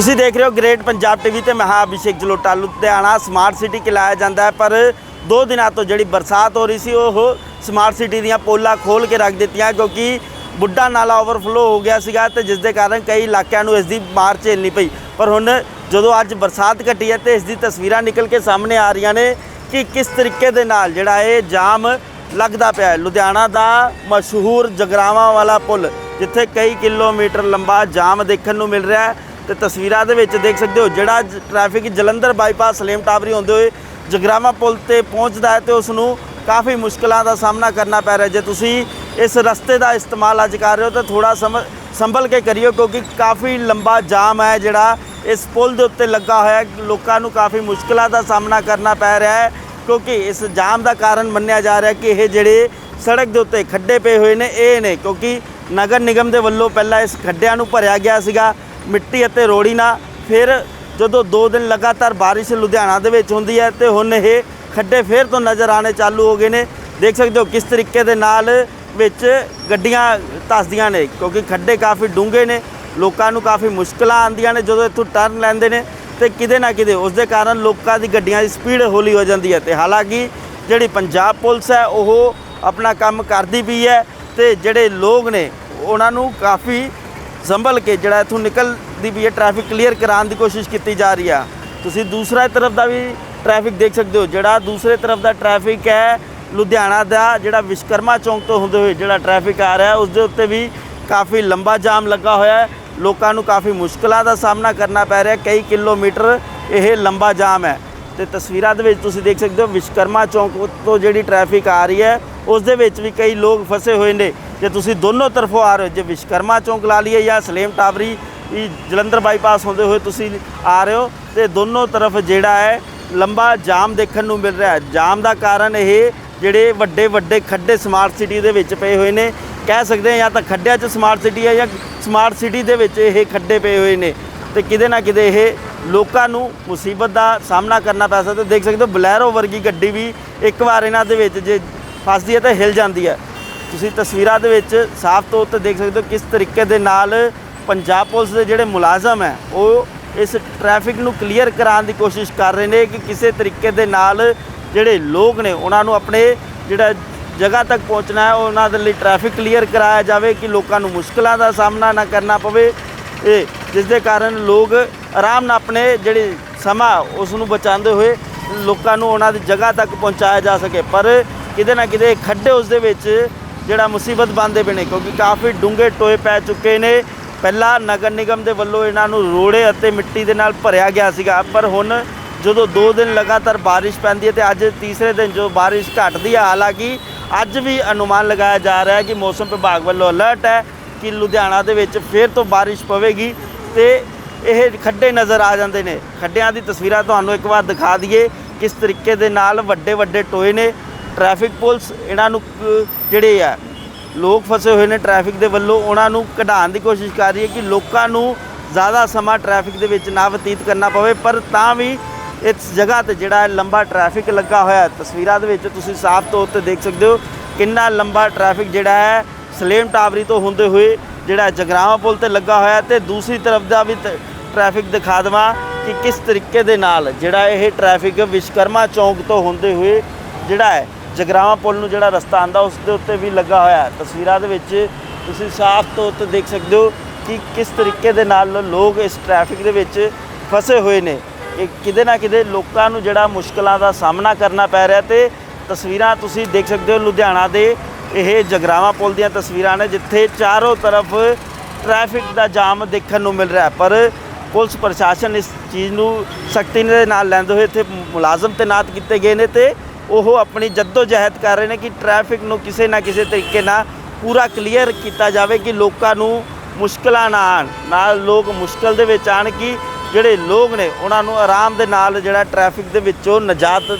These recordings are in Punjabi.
ਤੁਸੀਂ ਦੇਖ ਰਹੇ ਹੋ ਗ੍ਰੇਟ ਪੰਜਾਬ ਟੀਵੀ ਤੇ ਮੈਂ ਹਾਂ ਅਭਿਸ਼ੇਕ ਜਲੋਟਾ, ਲੁਧਿਆਣਾ ਸਮਾਰਟ ਸਿਟੀ ਕਿਲਾਇਆ ਜਾਂਦਾ ਹੈ, ਪਰ ਦੋ ਦਿਨਾਂ ਤੋਂ ਜਿਹੜੀ ਬਰਸਾਤ ਹੋ ਰਹੀ ਸੀ, ਉਹ ਸਮਾਰਟ ਸਿਟੀ ਦੀਆਂ ਪੋਲਾਂ ਖੋਲ ਕੇ ਰੱਖ ਦਿੱਤੀਆਂ ਕਿਉਂਕਿ ਬੁੱਢਾ ਨਾਲਾ ਓਵਰਫਲੋ ਹੋ ਗਿਆ ਸੀਗਾ ਤੇ ਜਿਸ ਦੇ ਕਾਰਨ ਕਈ ਇਲਾਕਿਆਂ ਨੂੰ ਇਸ ਦੀ ਮਾਰ ਝੇਲਣੀ ਪਈ। ਪਰ ਹੁਣ ਜਦੋਂ ਅੱਜ ਬਰਸਾਤ ਘਟੀ ਹੈ ਤੇ ਇਸ ਦੀ ਤਸਵੀਰਾਂ ਨਿਕਲ ਕੇ ਸਾਹਮਣੇ ਆ ਰਹੀਆਂ ਨੇ ਕਿ ਕਿਸ ਤਰੀਕੇ ਦੇ ਨਾਲ ਜਿਹੜਾ ਇਹ ਜਾਮ ਲੱਗਦਾ ਪਿਆ ਹੈ। ਲੁਧਿਆਣਾ ਦਾ ਮਸ਼ਹੂਰ ਜਗਰਾਵਾਂ ਵਾਲਾ ਪੁਲ, ਜਿੱਥੇ ਕਈ ਕਿਲੋਮੀਟਰ ਲੰਬਾ ਜਾਮ ਦੇਖਣ ਨੂੰ ਮਿਲ ਰਿਹਾ ਹੈ ਤੇ ਤਸਵੀਰਾਂ ਦੇ ਵਿੱਚ ਦੇਖ ਸਕਦੇ ਹੋ ਜਿਹੜਾ ਜ- ਟ੍ਰੈਫਿਕ ਜਲੰਧਰ ਬਾਈਪਾਸ ਸਲੇਮ ਟਾਵਰੀ ਹੁੰਦੇ ਹੋਏ ਜਗਰਾਵਾਂ ਪੁਲ ਤੇ ਪਹੁੰਚਦਾ ਹੈ ਤੇ ਉਸ ਨੂੰ ਕਾਫੀ ਮੁਸ਼ਕਲਾਂ ਦਾ ਸਾਹਮਣਾ ਕਰਨਾ ਪੈ ਰਿਹਾ ਜੇ ਤੁਸੀਂ ਇਸ ਰਸਤੇ ਦਾ ਇਸਤੇਮਾਲ ਅੱਜ ਕਰ ਰਹੇ ਹੋ ਤਾਂ ਥੋੜਾ ਸੰਭਲ ਕੇ ਕਰਿਓ ਕਿਉਂਕਿ ਕਾਫੀ ਲੰਬਾ ਜਾਮ ਹੈ ਜਿਹੜਾ ਇਸ ਪੁਲ ਦੇ ਉੱਤੇ ਲੱਗਾ ਹੋਇਆ ਲੋਕਾਂ ਨੂੰ ਕਾਫੀ ਮੁਸ਼ਕਲਾਂ ਦਾ ਸਾਹਮਣਾ ਕਰਨਾ ਪੈ ਰਿਹਾ ਹੈ ਕਿਉਂਕਿ ਇਸ ਜਾਮ ਦਾ ਕਾਰਨ ਮੰਨਿਆ ਜਾ ਰਿਹਾ ਕਿ ਇਹ ਜਿਹੜੇ ਸੜਕ ਦੇ ਉੱਤੇ ਖੱਡੇ ਪਏ ਹੋਏ ਨੇ, ਇਹ ਨੇ ਕਿਉਂਕਿ ਨਗਰ ਨਿਗਮ ਦੇ ਵੱਲੋਂ ਪਹਿਲਾਂ ਇਸ ਖੱਡਿਆਂ ਨੂੰ ਭਰਿਆ ਗਿਆ ਸੀਗਾ। ਮਿੱਟੀ ਅਤੇ ਰੋੜੀ ਨਾਲ ਫਿਰ ਜਦੋਂ 2 ਦਿਨ ਲਗਾਤਾਰ ਬਾਰਿਸ਼ ਲੁਧਿਆਣਾ ਦੇ ਵਿੱਚ ਹੁੰਦੀ ਹੈ ਤੇ ਹੁਣ ਇਹ ਖੱਡੇ ਫੇਰ ਤੋਂ ਨਜ਼ਰ ਆਣੇ ਚਾਲੂ ਹੋ ਗਏ ਨੇ। ਦੇਖ ਸਕਦੇ ਹੋ ਕਿਸ ਤਰੀਕੇ ਦੇ ਨਾਲ ਵਿੱਚ ਗੱਡੀਆਂ ਧੱਸਦੀਆਂ ਨੇ, ਕਿਉਂਕਿ ਖੱਡੇ ਕਾਫੀ ਡੂੰਘੇ ਨੇ, ਲੋਕਾਂ ਨੂੰ ਕਾਫੀ ਮੁਸ਼ਕਲਾਂ ਆਉਂਦੀਆਂ ਨੇ ਜਦੋਂ ਇੱਥੋਂ ਟਰਨ ਲੈਂਦੇ ਨੇ ਤੇ ਕਿਤੇ ਨਾ ਕਿਤੇ ਉਸ ਦੇ ਕਾਰਨ ਲੋਕਾਂ ਦੀ ਗੱਡੀਆਂ ਦੀ ਸਪੀਡ ਹੌਲੀ ਹੋ ਜਾਂਦੀ ਹੈ ਤੇ ਹਾਲਾਂਕਿ ਜਿਹੜੀ ਪੰਜਾਬ ਪੁਲਿਸ ਹੈ, ਉਹ ਆਪਣਾ ਕੰਮ ਕਰਦੀ ਪਈ ਹੈ ਤੇ ਜਿਹੜੇ ਲੋਕ ਨੇ, ਉਹਨਾਂ ਨੂੰ ਕਾਫੀ ਸੰਭਲ ਕੇ ਜਿਹੜਾ ਇੱਥੋਂ ਨਿਕਲਦੀ ਵੀ ਹੈ ਟ੍ਰੈਫਿਕ ਕਲੀਅਰ ਕਰਾਉਣ ਦੀ ਕੋਸ਼ਿਸ਼ ਕੀਤੀ ਜਾ ਰਹੀ ਆ। ਤੁਸੀਂ ਦੂਸਰਾ ਤਰਫ ਦਾ ਵੀ ਟ੍ਰੈਫਿਕ ਦੇਖ ਸਕਦੇ ਹੋ। ਜਿਹੜਾ ਦੂਸਰੇ ਤਰਫ ਦਾ ਟ੍ਰੈਫਿਕ ਹੈ, ਲੁਧਿਆਣਾ ਦਾ ਜਿਹੜਾ ਵਿਸ਼ਕਰਮਾ ਚੌਂਕ ਤੋਂ ਹੁੰਦੇ ਹੋਏ ਜਿਹੜਾ ਟ੍ਰੈਫਿਕ ਆ ਰਿਹਾ, ਉਸ ਦੇ ਉੱਤੇ ਵੀ ਕਾਫੀ ਲੰਬਾ ਜਾਮ ਲੱਗਾ ਹੋਇਆ ਹੈ। ਲੋਕਾਂ ਨੂੰ ਕਾਫੀ ਮੁਸ਼ਕਲਾਂ ਦਾ ਸਾਹਮਣਾ ਕਰਨਾ ਪੈ ਰਿਹਾ ਕਈ ਕਿਲੋਮੀਟਰ ਇਹ ਲੰਬਾ ਜਾਮ ਹੈ। ਤੇ ਤਸਵੀਰਾਂ ਦੇ ਵਿੱਚ ਤੁਸੀਂ ਦੇਖ ਸਕਦੇ ਹੋ ਵਿਸ਼ਕਰਮਾ ਚੌਂਕ ਤੋਂ ਜਿਹੜੀ ਟ੍ਰੈਫਿਕ ਆ ਰਹੀ ਹੈ, ਉਸ ਦੇ ਵਿੱਚ ਵੀ ਕਈ ਲੋਕ ਫਸੇ ਹੋਏ ਨੇ। ਜੇ ਤੁਸੀਂ ਦੋਨੋਂ ਤਰਫੋਂ ਆ ਰਹੇ ਹੋ। ਜੇ ਵਿਸ਼ਕਰਮਾ ਚੌਂਕ ਲਾ ਲਈਏ ਜਾਂ ਸਲੇਮ ਟਾਵਰੀ, ਇਹ ਜਲੰਧਰ ਬਾਈਪਾਸ ਹੁੰਦੇ ਹੋਏ ਤੁਸੀਂ ਆ ਰਹੇ ਹੋ, ਤੇ ਦੋਨੋਂ ਤਰਫ ਜਿਹੜਾ ਹੈ, ਲੰਬਾ ਜਾਮ ਦੇਖਣ ਨੂੰ ਮਿਲ ਰਿਹਾ ਹੈ। ਜਾਮ ਦਾ ਕਾਰਨ ਇਹ ਜਿਹੜੇ ਵੱਡੇ ਵੱਡੇ ਖੱਡੇ ਸਮਾਰਟ ਸਿਟੀ ਦੇ ਵਿੱਚ ਪਏ ਹੋਏ ਨੇ। ਕਹਿ ਸਕਦੇ ਹਾਂ ਜਾਂ ਤਾਂ ਖੱਡਿਆਂ 'ਚ ਸਮਾਰਟ ਸਿਟੀ ਹੈ ਜਾਂ ਸਮਾਰਟ ਸਿਟੀ ਦੇ ਵਿੱਚ ਇਹ ਖੱਡੇ ਪਏ ਹੋਏ ਨੇ। ਤੇ ਕਿਤੇ ਨਾ ਕਿਤੇ ਇਹ ਲੋਕਾਂ ਨੂੰ ਮੁਸੀਬਤ ਦਾ ਸਾਹਮਣਾ ਕਰਨਾ ਪੈ ਸਕਦਾ। ਦੇਖ ਸਕਦੇ ਹੋ ਬਲੈਰੋ ਵਰਗੀ ਗੱਡੀ ਵੀ ਇੱਕ ਵਾਰ ਇਹਨਾਂ ਦੇ ਵਿੱਚ ਜੇ ਫਸਦੀ ਹੈ ਤਾਂ ਹਿਲ ਜਾਂਦੀ ਹੈ। ਤੁਸੀਂ ਤਸਵੀਰਾਂ ਦੇ ਵਿੱਚ ਸਾਫ਼ ਤੌਰ ਤੇ ਦੇਖ ਸਕਦੇ ਹੋ ਕਿਸ ਤਰੀਕੇ ਦੇ ਨਾਲ ਪੰਜਾਬ ਪੁਲਿਸ ਦੇ ਜਿਹੜੇ ਮੁਲਾਜ਼ਮ ਹੈ, ਉਹ ਇਸ ਟ੍ਰੈਫਿਕ ਨੂੰ ਕਲੀਅਰ ਕਰਾਉਣ ਦੀ ਕੋਸ਼ਿਸ਼ ਕਰ ਰਹੇ ਨੇ ਕਿ ਕਿਸੇ ਤਰੀਕੇ ਦੇ ਨਾਲ ਜਿਹੜੇ ਲੋਕ ਨੇ, ਉਹਨਾਂ ਨੂੰ ਆਪਣੇ ਜਿਹੜਾ ਜਗ੍ਹਾ ਤੱਕ ਪਹੁੰਚਣਾ ਹੈ, ਉਹਨਾਂ ਦੇ ਲਈ ਟ੍ਰੈਫਿਕ ਕਲੀਅਰ ਕਰਾਇਆ ਜਾਵੇ ਕਿ ਲੋਕਾਂ ਨੂੰ ਮੁਸ਼ਕਲਾਂ ਦਾ ਸਾਹਮਣਾ ਨਾ ਕਰਨਾ ਪਵੇ। ਇਹ ਜਿਸ ਦੇ ਕਾਰਨ ਲੋਕ ਆਰਾਮ ਨਾਲ ਆਪਣੇ ਜਿਹੜੇ ਸਮਾਂ, ਉਸ ਨੂੰ ਬਚਾਉਂਦੇ ਹੋਏ ਲੋਕਾਂ ਨੂੰ ਉਹਨਾਂ ਦੀ ਜਗ੍ਹਾ ਤੱਕ ਪਹੁੰਚਾਇਆ ਜਾ ਸਕੇ। ਪਰ ਕਿਤੇ ਨਾ ਕਿਤੇ ਖੱਡੇ ਉਸ ਦੇ ਵਿੱਚ ਜਿਹੜਾ ਮੁਸੀਬਤ ਬੰਦੇ ਪਏ ਨੇ, ਕਿਉਂਕਿ ਕਾਫੀ ਡੂੰਘੇ ਟੋਏ ਪੈ ਚੁੱਕੇ ਨੇ। ਪਹਿਲਾਂ ਨਗਰ ਨਿਗਮ ਦੇ ਵੱਲੋਂ ਇਹਨਾਂ ਨੂੰ ਰੋੜੇ ਅਤੇ ਮਿੱਟੀ ਦੇ ਨਾਲ ਭਰਿਆ ਗਿਆ ਸੀਗਾ। ਪਰ ਹੁਣ ਜਦੋਂ 2 ਦਿਨ ਲਗਾਤਾਰ ਬਾਰਿਸ਼ ਪੈਂਦੀ ਹੈ ਤੇ ਅੱਜ ਤੀਸਰੇ ਦਿਨ ਜੋ ਬਾਰਿਸ਼ ਘਟਦੀ ਹੈ ਹਾਲਾਂਕਿ ਅੱਜ ਵੀ ਅਨੁਮਾਨ ਲਗਾਇਆ ਜਾ ਰਿਹਾ ਹੈ ਕਿ ਮੌਸਮ ਵਿਭਾਗ ਵੱਲੋਂ ਅਲਰਟ ਹੈ ਕਿ ਲੁਧਿਆਣਾ ਦੇ ਵਿੱਚ ਫੇਰ ਤੋਂ ਬਾਰਿਸ਼ ਪਵੇਗੀ ਤੇ ਇਹ ਖੱਡੇ ਨਜ਼ਰ ਆ ਜਾਂਦੇ ਨੇ। ਖੱਡਿਆਂ ਦੀ ਤਸਵੀਰਾਂ ਤੁਹਾਨੂੰ ਇੱਕ ਵਾਰ ਦਿਖਾ ਦਈਏ ਕਿਸ ਤਰੀਕੇ ਦੇ ਨਾਲ ਵੱਡੇ ਵੱਡੇ ਟੋਏ ਨੇ। ਟ੍ਰੈਫਿਕ ਪੁਲਿਸ ਇਹਨਾਂ ਨੂੰ ਜਿਹੜੇ ਆ, ਲੋਕ ਫਸੇ ਹੋਏ ਨੇ ਟ੍ਰੈਫਿਕ ਦੇ ਵੱਲੋਂ, ਉਹਨਾਂ ਨੂੰ ਕਢਾਉਣ ਦੀ ਕੋਸ਼ਿਸ਼ ਕਰ ਰਹੀ ਹੈ ਕਿ ਲੋਕਾਂ ਨੂੰ ਜ਼ਿਆਦਾ ਸਮਾਂ ਟ੍ਰੈਫਿਕ ਦੇ ਵਿੱਚ ਨਾ ਬਤੀਤ ਕਰਨਾ ਪਵੇ, ਪਰ ਤਾਂ ਵੀ ਇਸ ਜਗ੍ਹਾ ਤੇ ਜਿਹੜਾ ਹੈ ਲੰਬਾ ਟ੍ਰੈਫਿਕ ਲੱਗਾ ਹੋਇਆ ਤਸਵੀਰਾਂ ਦੇ ਵਿੱਚ ਤੁਸੀਂ ਸਾਫ਼ ਤੌਰ ਤੇ ਦੇਖ ਸਕਦੇ ਹੋ ਕਿੰਨਾ ਲੰਬਾ ਟ੍ਰੈਫਿਕ ਜਿਹੜਾ ਹੈ ਸਲੇਮ ਟਾਵਰੀ ਤੋਂ ਹੁੰਦੇ ਹੋਏ ਜਿਹੜਾ ਜਗਰਾਵਾਂ ਪੁਲ ਤੇ ਲੱਗਾ ਹੋਇਆ ਹੈ। ਤੇ ਦੂਸਰੀ ਤਰਫ ਦਾ ਵੀ ਟ- ਟ੍ਰੈਫਿਕ ਦਿਖਾ ਦੇਵਾਂ ਕਿ ਕਿਸ ਤਰੀਕੇ ਦੇ ਨਾਲ ਜਿਹੜਾ ਇਹ ਟ੍ਰੈਫਿਕ ਵਿਸ਼ਕਰਮਾ ਚੌਂਕ ਤੋਂ ਹੁੰਦੇ ਹੋਏ ਜਿਹੜਾ ਹੈ ਜਗਰਾਵਾਂ ਪੁਲ ਨੂੰ ਜਿਹੜਾ ਰਸਤਾ ਆਂਦਾ, ਉਸ ਦੇ ਉੱਤੇ ਵੀ ਲੱਗਾ ਹੋਇਆ ਹੈ। ਤਸਵੀਰਾਂ ਦੇ ਵਿੱਚ ਤੁਸੀਂ ਸਾਫ਼ ਤੌਰ ਤੇ ਦੇਖ ਸਕਦੇ ਹੋ ਕਿ ਕਿਸ ਤਰੀਕੇ ਦੇ ਨਾਲ ਲੋਕ ਇਸ ਟ੍ਰੈਫਿਕ ਦੇ ਵਿੱਚ ਫਸੇ ਹੋਏ ਨੇ। ਇਹ ਕਿਤੇ ਨਾ ਕਿਤੇ ਲੋਕਾਂ ਨੂੰ ਜਿਹੜਾ ਮੁਸ਼ਕਲਾਂ ਦਾ ਸਾਹਮਣਾ ਕਰਨਾ ਪੈ ਰਿਹਾ ਤੇ ਤਸਵੀਰਾਂ ਤੁਸੀਂ ਦੇਖ ਸਕਦੇ ਹੋ ਲੁਧਿਆਣਾ ਦੇ ਇਹ ਜਗਰਾਵਾਂ ਪੁਲ ਦੀਆਂ ਤਸਵੀਰਾਂ ਨੇ, ਜਿੱਥੇ ਚਾਰੋਂ ਤਰਫ ਟ੍ਰੈਫਿਕ ਦਾ ਜਾਮ ਦੇਖਣ ਨੂੰ ਮਿਲ ਰਿਹਾ ਪਰ ਪੁਲਿਸ ਪ੍ਰਸ਼ਾਸਨ ਇਸ ਚੀਜ਼ ਨੂੰ ਸਖਤੀ ਦੇ ਨਾਲ ਲੈਂਦੇ ਹੋਏ ਇੱਥੇ ਮੁਲਾਜ਼ਮ ਤੈਨਾਤ ਕੀਤੇ ਗਏ ਨੇ ਤੇ ਉਹ ਆਪਣੀ ਜੱਦੋ ਜਹਿਦ ਕਰ ਰਹੇ ਨੇ ਕਿ ਟ੍ਰੈਫਿਕ ਨੂੰ ਕਿਸੇ ਨਾ ਕਿਸੇ ਤਰੀਕੇ ਨਾਲ ਪੂਰਾ ਕਲੀਅਰ ਕੀਤਾ ਜਾਵੇ ਕਿ ਲੋਕਾਂ ਨੂੰ ਮੁਸ਼ਕਲਾਂ ਨਾ ਆਣ ਨਾਲ ਲੋਕ ਮੁਸ਼ਕਲ ਦੇ ਵਿੱਚ ਆਣ ਕਿ ਜਿਹੜੇ ਲੋਕ ਨੇ ਉਹਨਾਂ ਨੂੰ ਆਰਾਮ ਦੇ ਨਾਲ ਜਿਹੜਾ ਟ੍ਰੈਫਿਕ ਦੇ ਵਿੱਚੋਂ ਨਜਾਤ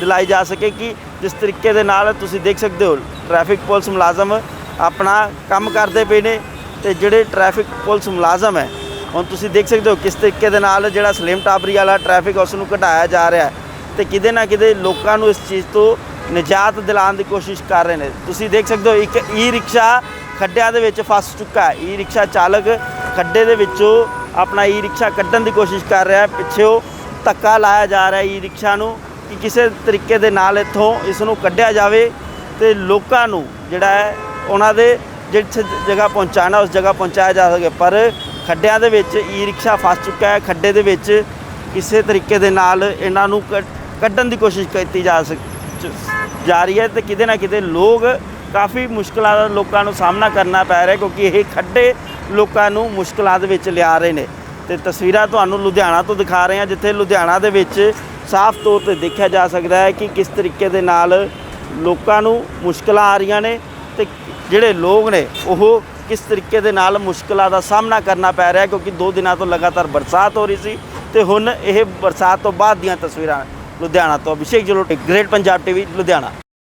ਦਿਲਾਈ ਜਾ ਸਕੇ ਕਿ ਜਿਸ ਤਰੀਕੇ ਦੇ ਨਾਲ ਤੁਸੀਂ ਦੇਖ ਸਕਦੇ ਹੋ ਟ੍ਰੈਫਿਕ ਪੁਲਿਸ ਮੁਲਾਜ਼ਮ ਆਪਣਾ ਕੰਮ ਕਰਦੇ ਪਏ ਨੇ ਤੇ ਜਿਹੜੇ ਟ੍ਰੈਫਿਕ ਪੁਲਿਸ ਮੁਲਾਜ਼ਮ ਹੈ, ਹੁਣ ਤੁਸੀਂ ਦੇਖ ਸਕਦੇ ਹੋ ਕਿਸ ਤਰੀਕੇ ਦੇ ਨਾਲ ਜਿਹੜਾ ਸਲੇਮ ਟਾਬਰੀ ਵਾਲਾ ਟ੍ਰੈਫਿਕ ਉਸ ਨੂੰ ਘਟਾਇਆ ਜਾ ਰਿਹਾ ਹੈ। ਤੇ ਕਿਤੇ ਨਾ ਕਿਤੇ ਲੋਕਾਂ ਨੂੰ ਇਸ ਚੀਜ਼ ਤੋਂ ਨਿਜਾਤ ਦਿਲਾਉਣ ਦੀ ਕੋਸ਼ਿਸ਼ ਕਰ ਰਹੇ ਨੇ। ਤੁਸੀਂ ਦੇਖ ਸਕਦੇ ਹੋ, ਇੱਕ ਈ ਰਿਕਸ਼ਾ ਖੱਡਿਆਂ ਦੇ ਵਿੱਚ ਫਸ ਚੁੱਕਾ ਹੈ। ਈ ਰਿਕਸ਼ਾ ਚਾਲਕ ਖੱਡੇ ਦੇ ਵਿੱਚੋਂ ਆਪਣਾ ਈ ਰਿਕਸ਼ਾ ਕੱਢਣ ਦੀ ਕੋਸ਼ਿਸ਼ ਕਰ ਰਿਹਾ ਹੈ। ਪਿੱਛੇ ਧੱਕਾ ਲਾਇਆ ਜਾ ਰਿਹਾ ਈ ਰਿਕਸ਼ਾ ਨੂੰ ਕਿ ਕਿਸੇ ਤਰੀਕੇ ਦੇ ਨਾਲ ਇੱਥੋਂ ਇਸ ਨੂੰ ਕੱਢਿਆ ਜਾਵੇ ਤੇ ਲੋਕਾਂ ਨੂੰ ਜਿਹੜਾ ਹੈ ਉਹਨਾਂ ਦੇ ਜਿੱਥੇ ਜਗ੍ਹਾ ਪਹੁੰਚਾਣਾ ਉਸ ਜਗ੍ਹਾ ਪਹੁੰਚਾਇਆ ਜਾ ਸਕੇ। ਪਰ ਖੱਡਿਆਂ ਦੇ ਵਿੱਚ ਈ ਰਿਕਸ਼ਾ ਫਸ ਚੁੱਕਾ ਹੈ। ਖੱਡੇ ਦੇ ਵਿੱਚ ਕਿਸੇ ਤਰੀਕੇ ਦੇ ਨਾਲ ਇਹਨਾਂ ਨੂੰ ਕੱਢ- ਕੱਢਣ ਦੀ ਕੋਸ਼ਿਸ਼ ਕੀਤੀ ਜਾ ਸਕ ਜਾ ਰਹੀ ਹੈ ਤੇ ਕਿਤੇ ਨਾ ਕਿਤੇ ਲੋਕ ਕਾਫੀ ਮੁਸ਼ਕਲਾਂ ਦਾ ਲੋਕਾਂ ਨੂੰ ਸਾਹਮਣਾ ਕਰਨਾ ਪੈ ਰਿਹਾ ਕਿਉਂਕਿ ਇਹ ਖੱਡੇ ਲੋਕਾਂ ਨੂੰ ਮੁਸ਼ਕਲਾਂ ਦੇ ਵਿੱਚ ਲਿਆ ਰਹੇ ਨੇ। ਤੇ ਤਸਵੀਰਾਂ ਤੁਹਾਨੂੰ ਲੁਧਿਆਣਾ ਤੋਂ ਦਿਖਾ ਰਹੇ ਹਾਂ, ਜਿੱਥੇ ਲੁਧਿਆਣਾ ਦੇ ਵਿੱਚ ਸਾਫ਼ ਤੌਰ ਤੇ ਦੇਖਿਆ ਜਾ ਸਕਦਾ ਹੈ ਕਿ ਕਿਸ ਤਰੀਕੇ ਦੇ ਨਾਲ ਲੋਕਾਂ ਨੂੰ ਮੁਸ਼ਕਲਾਂ ਆ ਰਹੀਆਂ ਨੇ ਤੇ ਜਿਹੜੇ ਲੋਕ ਨੇ, ਉਹ ਕਿਸ ਤਰੀਕੇ ਦੇ ਨਾਲ ਮੁਸ਼ਕਲਾਂ ਦਾ ਸਾਹਮਣਾ ਕਰਨਾ ਪੈ ਰਿਹਾ ਕਿਉਂਕਿ ਦੋ ਦਿਨਾਂ ਤੋਂ ਲਗਾਤਾਰ ਬਰਸਾਤ ਹੋ ਰਹੀ ਸੀ ਤੇ ਹੁਣ ਇਹ ਬਰਸਾਤ ਤੋਂ ਬਾਅਦ ਦੀਆਂ ਤਸਵੀਰਾਂ ਲੁਧਿਆਣਾ ਤੋਂ ਅਭਿਸ਼ੇਕ ਜਲੋਟੀ ਗ੍ਰੇਟ ਪੰਜਾਬ ਟੀਵੀ ਲੁਧਿਆਣਾ